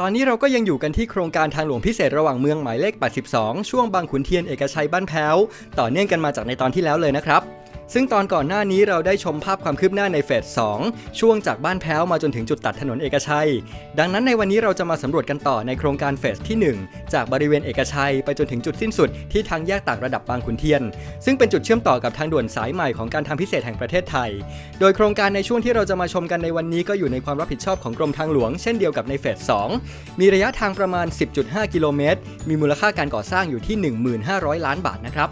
ตอนนี้เราก็ยังอยู่กันที่โครงการทางหลวงพิเศษระหว่างเมืองหมายเลข 82 ช่วงบางขุนเทียนเอกชัยบ้านแพ้ว ต่อเนื่องกันมาจากในตอนที่แล้วเลยนะครับ ซึ่งตอนก่อนหน้านี้เราได้ชมภาพความคืบหน้าในเฟส 2 ช่วงจากบ้านแพ้วมาจนถึงจุดตัดถนนเอกชัย ดังนั้นในวันนี้เราจะมาสำรวจกันต่อในโครงการเฟสที่ 1 จากบริเวณเอกชัย ไปจนถึงจุดสิ้นสุดที่ทางแยกต่างระดับบางขุนเทียน ซึ่งเป็นจุดเชื่อมต่อกับทางด่วนสายใหม่ของการทางพิเศษแห่งประเทศไทย โดยโครงการในช่วงที่เราจะมาชมกันในวันนี้ก็อยู่ในความรับผิดชอบของกรมทางหลวง เช่นเดียวกับในเฟส 2 มีระยะทางประมาณ 10.5 กิโลเมตร มีมูลค่าการก่อสร้างอยู่ที่ 1500ล้านบาทนะครับ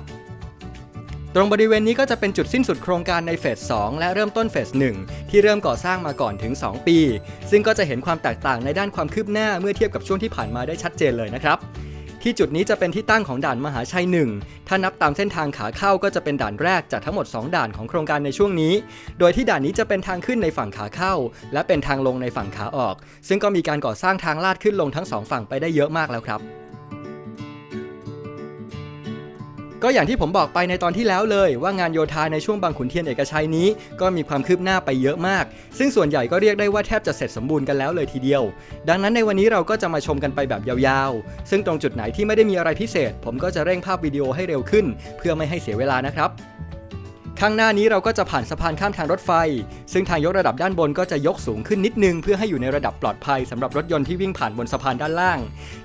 ตรงบริเวณนี้ก็จะเป็นจุดสิ้นสุดโครงการในเฟส 2 และเริ่มต้นเฟส 1 ที่เริ่มก่อสร้างมาก่อนถึง 2 ปี ซึ่งก็จะเห็นความแตกต่างในด้านความคืบหน้าเมื่อเทียบกับช่วงที่ผ่านมาได้ชัดเจนเลยนะครับที่จุดนี้จะเป็นที่ตั้งของด่านมหาชัย 1 ถ้านับตามเส้นทางขาเข้าก็จะเป็นด่านแรกจากทั้งหมด 2 ด่านของโครงการในช่วงนี้ โดยที่ด่านนี้จะเป็นทางขึ้นในฝั่งขาเข้า และเป็นทางลงในฝั่งขาออก ซึ่งก็มีการก่อสร้างทางลาดขึ้นลงทั้งสองฝั่งไปได้เยอะมากแล้วครับ ก็อย่างที่ผมบอกไปในตอนที่แล้วเลย ว่างานโยธาในช่วงบางขุนเทียนเอกชัยนี้ ก็มีความคืบหน้าไปเยอะมาก ซึ่งส่วนใหญ่ก็เรียกได้ว่าแทบจะเสร็จสมบูรณ์กันแล้วเลยทีเดียว ดังนั้นในวันนี้เราก็จะมาชมกันไปแบบยาวๆ ซึ่งตรงจุดไหนที่ไม่ได้มีอะไรพิเศษ ผมก็จะเร่งภาพวิดีโอให้เร็วขึ้น เพื่อไม่ให้เสียเวลานะครับ ข้างหน้านี้เราก็จะผ่านสะพานข้ามทางรถไฟ ซึ่งทางยกระดับด้านบนก็จะยกสูงขึ้นนิดนึง เพื่อให้อยู่ในระดับปลอดภัยสำหรับรถยนต์ที่วิ่งผ่านบนสะพานด้านล่าง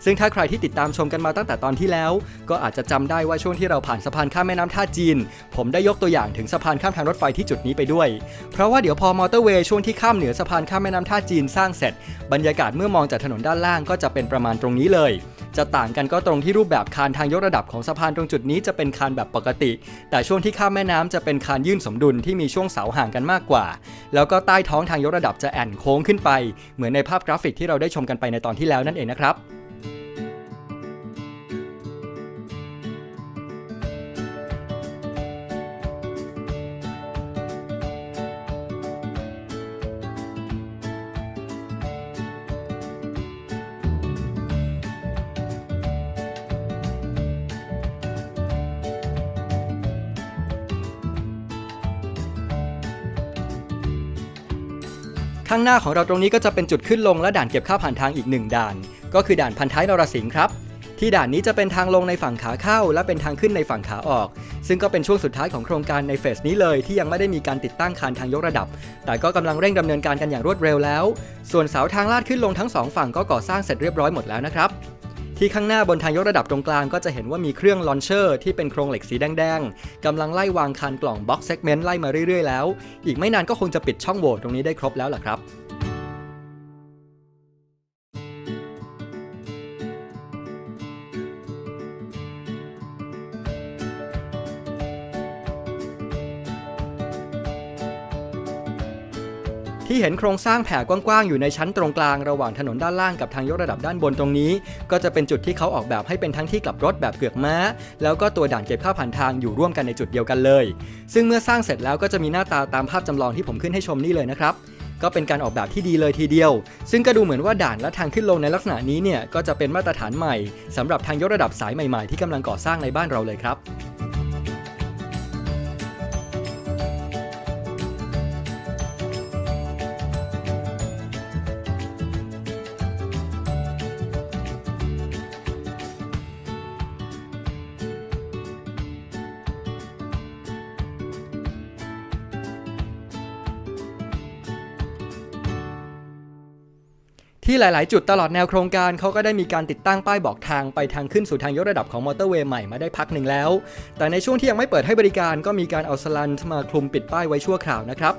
ซึ่งถ้าใครที่ติดตามชมกันมาตั้งแต่ตอนที่แล้ว ก็อาจจะจำได้ว่าช่วงที่เราผ่านสะพานข้ามแม่น้ำท่าจีน ผมได้ยกตัวอย่างถึงสะพานข้ามทางรถไฟที่จุดนี้ไปด้วย เพราะว่าเดี๋ยวพอมอเตอร์เวย์ช่วงที่ข้ามเหนือสะพานข้ามแม่น้ำท่าจีนสร้างเสร็จ บรรยากาศเมื่อมองจากถนนด้านล่างก็จะเป็นประมาณตรงนี้เลย จะต่างกันก็ตรงที่รูปแบบคานทางยกระดับของสะพานตรงจุดนี้จะเป็นคานแบบปกติ แต่ช่วงที่ข้ามแม่น้ำจะเป็นคานยื่นสมดุลที่มีช่วงเสาห่างกันมากกว่า แล้วก็ใต้ท้องทางยกระดับจะแอนโค้งขึ้นไป เหมือนในภาพกราฟิกที่เราได้ชมกันไปในตอนที่แล้วนั่นเองนะครับ ข้างหน้าของเราตรงนี้ก็จะเป็นจุดขึ้นลงและด่านเก็บค่าผ่านทางอีกหนึ่งด่าน ก็คือด่านพันท้ายนรสิงห์ครับที่ด่านนี้จะเป็นทางลงในฝั่งขาเข้า และเป็นทางขึ้นในฝั่งขาออก ซึ่งก็เป็นช่วงสุดท้ายของโครงการในเฟสนี้เลย ที่ยังไม่ได้มีการติดตั้งคานทางยกระดับ แต่ก็กำลังเร่งดำเนินการกันอย่างรวดเร็วแล้ว ส่วนเสาทางลาดขึ้นลงทั้งสองฝั่งก็ก่อสร้างเสร็จเรียบร้อยหมดแล้วนะครับ ที่ข้างหน้าบนทางยกระดับตรงกลางก็จะเห็นว่ามีเครื่องลอนเชอร์ที่เป็นโครงเหล็กสีแดงๆกำลังไล่วางคานกล่องบ็อกเซกเมนต์ไล่มาเรื่อยๆแล้ว อีกไม่นานก็คงจะปิดช่องโหว่ตรงนี้ได้ครบแล้วล่ะครับ ที่เห็นโครงสร้างแผ่กว้างๆ อยู่ในชั้นตรงกลางระหว่างถนนด้านล่างกับทางยกระดับด้านบนตรงนี้ ก็จะเป็นจุดที่เขาออกแบบให้เป็นทั้งที่กลับรถแบบเกือกม้า แล้วก็ตัวด่านเก็บค่าผ่านทางอยู่ร่วมกันในจุดเดียวกันเลย ซึ่งเมื่อสร้างเสร็จแล้วก็จะมีหน้าตาตามภาพจำลองที่ผมขึ้นให้ชมนี่เลยนะครับก็เป็นการออกแบบที่ดีเลยทีเดียว ซึ่งก็ดูเหมือนว่าด่านและทางขึ้นลงในลักษณะนี้เนี่ยก็จะเป็นมาตรฐานใหม่สำหรับทางยกระดับสายใหม่ๆ ที่กำลังก่อสร้างในบ้านเราเลยครับ ที่หลาย ๆ จุดตลอดแนวโครงการเขาก็ได้มีการติดตั้งป้ายบอกทางไปทางขึ้นสู่ทางยกระดับของมอเตอร์เวย์ใหม่มาได้พักหนึ่งแล้ว แต่ในช่วงที่ยังไม่เปิดให้บริการก็มีการเอาสลันมาคลุมปิดป้ายไว้ชั่วคราวนะครับ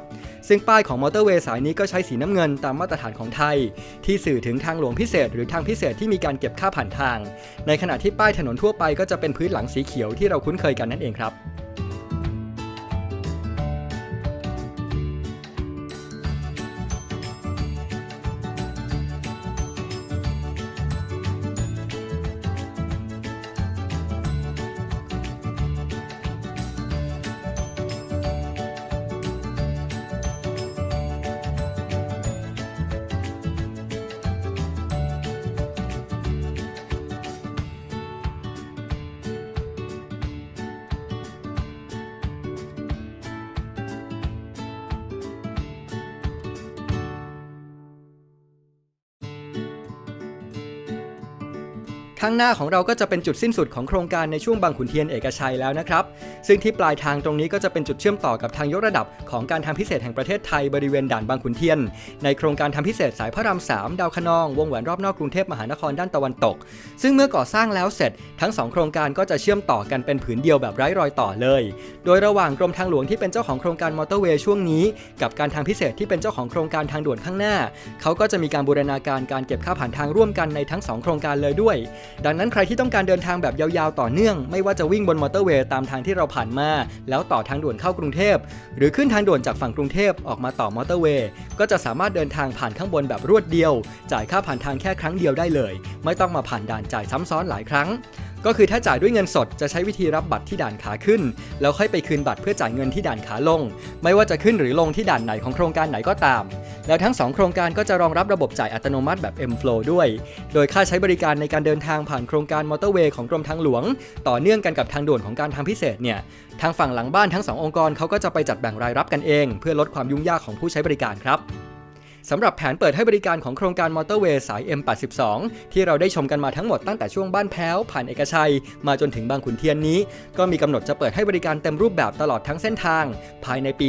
ซึ่งป้ายของมอเตอร์เวย์สายนี้ก็ใช้สีน้ำเงินตามมาตรฐานของไทย ที่สื่อถึงทางหลวงพิเศษ หรือทางพิเศษที่มีการเก็บค่าผ่านทาง ในขณะที่ป้ายถนนทั่วไปก็จะเป็นพื้นหลังสีเขียวที่เราคุ้นเคยกันนั่นเองครับ ข้างหน้าของเราก็จะเป็นจุดสิ้นสุดของโครงการในช่วงบางขุนเทียนเอกชัยแล้วนะครับ ซึ่งที่ปลายทางตรงนี้ก็จะเป็นจุดเชื่อมต่อกับทางยกระดับของการทางพิเศษแห่งประเทศไทยบริเวณด่านบางขุนเทียน ในโครงการทำพิเศษสายพระราม3ดาวคะนอง วงแหวนรอบนอกกรุงเทพมหานครด้านตะวันตก ซึ่งเมื่อก่อสร้างแล้วเสร็จ ทั้งสองโครงการก็จะเชื่อมต่อกันเป็นผืนเดียวแบบไร้รอยต่อเลย โดยระหว่างกรมทางหลวงที่เป็นเจ้าของโครงการมอเตอร์เวย์ช่วงนี้ กับการทางพิเศษที่เป็นเจ้าของโครงการทางด่วนข้างหน้า เขาก็จะมีการบูรณาการการเก็บค่าผ่านทางร่วมกันในทั้งสองโครงการเลยด้วยดังนั้นใครที่ต้องการเดินทางแบบยาวๆต่อเนื่อง ไม่ว่าจะวิ่งบนมอเตอร์เวย์ตามทางที่เราผ่านมา แล้วต่อทางด่วนเข้ากรุงเทพ หรือขึ้นทางด่วนจากฝั่งกรุงเทพออกมาต่อมอเตอร์เวย์ก็จะสามารถเดินทางผ่านข้างบนแบบรวดเดียว จ่ายค่าผ่านทางแค่ครั้งเดียวได้เลย ไม่ต้องมาผ่านด่านจ่ายซ้ำซ้อนหลายครั้ง ก็คือถ้าจ่ายด้วยเงินสดจะใช้วิธีรับบัตรที่ด่านขาขึ้น แล้วค่อยไปคืนบัตรเพื่อจ่ายเงินที่ด่านขาลง ไม่ว่าจะขึ้นหรือลงที่ด่านไหนของโครงการไหนก็ตาม แล้วทั้ง 2 โครงการก็จะรองรับระบบจ่ายอัตโนมัติแบบ M-Flow ด้วย โดยค่าใช้บริการในการเดินทางผ่านโครงการมอเตอร์เวย์ของกรมทางหลวง ต่อเนื่องกันกับทางด่วนของการทางพิเศษเนี่ยทางฝั่งหลังบ้านทั้ง 2 องค์กรเขาก็จะไปจัดแบ่งรายรับกันเอง เพื่อลดความยุ่งยากของผู้ใช้บริการครับ สำหรับแผนเปิดให้บริการของโครงการมอเตอร์เวย์สาย M82 ที่เราได้ชมกันมาทั้งหมดตั้งแต่ช่วงบ้านแพ้ว ผ่านเอกชัย มาจนถึงบางขุนเทียนนี้ ก็มีกำหนดจะเปิดให้บริการเต็มรูปแบบตลอดทั้งเส้นทาง ภายในปี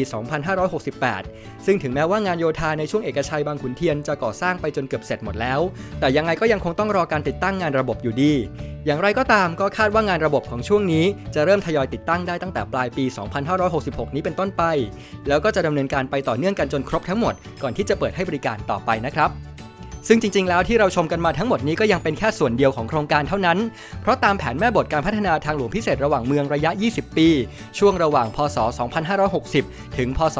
2568 ซึ่งถึงแม้ว่างานโยธาในช่วงเอกชัยบางขุนเทียนจะก่อสร้างไปจนเกือบเสร็จหมดแล้ว แต่ยังไงก็ยังคงต้องรอการติดตั้งงานระบบอยู่ดีอย่างไรก็ตามก็คาดว่างานระบบของช่วงนี้ จะเริ่มทยอยติดตั้งได้ตั้งแต่ปลายปี 2566 นี้เป็นต้นไป แล้วก็จะดำเนินการไปต่อเนื่องกันจนครบทั้งหมด ก่อนที่จะเปิดให้บริการต่อไปนะครับ ซึ่งจริง ๆ แล้วที่เราชมกันมาทั้งหมดนี้ก็ยังเป็นแค่ส่วนเดียวของโครงการเท่านั้น เพราะตามแผนแม่บทการพัฒนาทางหลวงพิเศษระหว่างเมืองระยะ 20 ปี ช่วงระหว่าง พศ 2560 ถึง พศ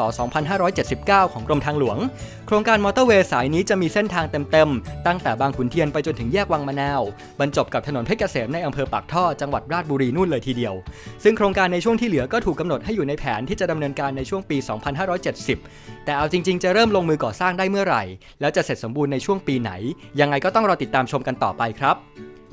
2579 ของกรมทางหลวง โครงการมอเตอร์เวย์สายนี้จะมีเส้นทางเต็ม ๆ ตั้งแต่บางขุนเทียนไปจนถึงแยกวังมะนาว บรรจบกับถนนเพชรเกษมในอำเภอปากท่อจังหวัดราชบุรีนู่นเลยทีเดียว ซึ่งโครงการในช่วงที่เหลือก็ถูกกำหนดให้อยู่ในแผนที่จะดำเนินการในช่วงปี 2570 แต่เอาจริง ๆ จะเริ่มลงมือก่อสร้างได้เมื่อไหร่ แล้วจะเสร็จสมบูรณ์ในช่วงปีไหน ยังไงก็ต้องรอติดตามชมกันต่อไปครับ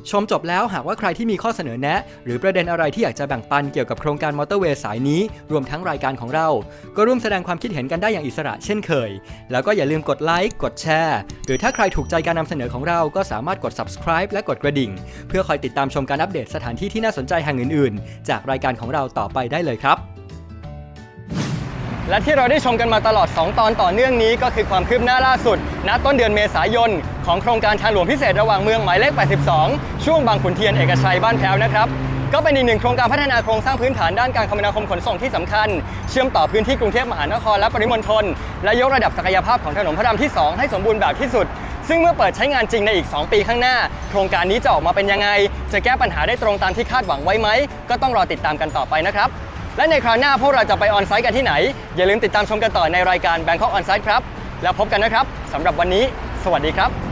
ชมจบแล้วหากว่าใครที่มีข้อเสนอแนะ หรือประเด็นอะไรที่อยากจะแบ่งปันเกี่ยวกับโครงการมอเตอร์เวย์สายนี้ รวมทั้งรายการของเรา ก็ร่วมแสดงความคิดเห็นกันได้อย่างอิสระเช่นเคย แล้วก็อย่าลืมกดไลค์กดแชร์หรือถ้าใครถูกใจการนำเสนอของเราก็สามารถกด subscribe และกดกระดิ่ง เพื่อคอยติดตามชมการอัปเดตสถานที่ที่น่าสนใจแห่งอื่น ๆ จากรายการของเราต่อไปได้เลยครับ และที่เราได้ชมกันมาตลอด 2 ตอนต่อเนื่องนี้ก็คือความคืบหน้าล่าสุด ณ ต้นเดือนเมษายน ของโครงการทางหลวงพิเศษระหว่างเมืองหมายเลข 82 ช่วงบางขุนเทียนเอกชัยบ้านแพ้วนะครับ ก็เป็นอีกหนึ่งโครงการพัฒนาโครงสร้างพื้นฐานด้านการคมนาคมขนส่งที่สำคัญ เชื่อมต่อพื้นที่กรุงเทพมหานครและปริมณฑลและยกระดับศักยภาพของถนนพระรามที่ 2 ให้สมบูรณ์แบบที่สุดซึ่งเมื่อเปิดใช้งานจริงในอีก 2 ปีข้างหน้า โครงการนี้จะออกมาเป็นยังไง จะแก้ปัญหาได้ตรงตามที่คาดหวังไว้ไหม ก็ต้องรอติดตามกันต่อไปนะครับ และในคราวหน้าพวกเราจะไปออนไซต์กันที่ไหน อย่าลืมติดตามชมกันต่อในรายการ Bangkok On Site ครับ แล้วพบกันนะครับสำหรับวันนี้ สวัสดีครับ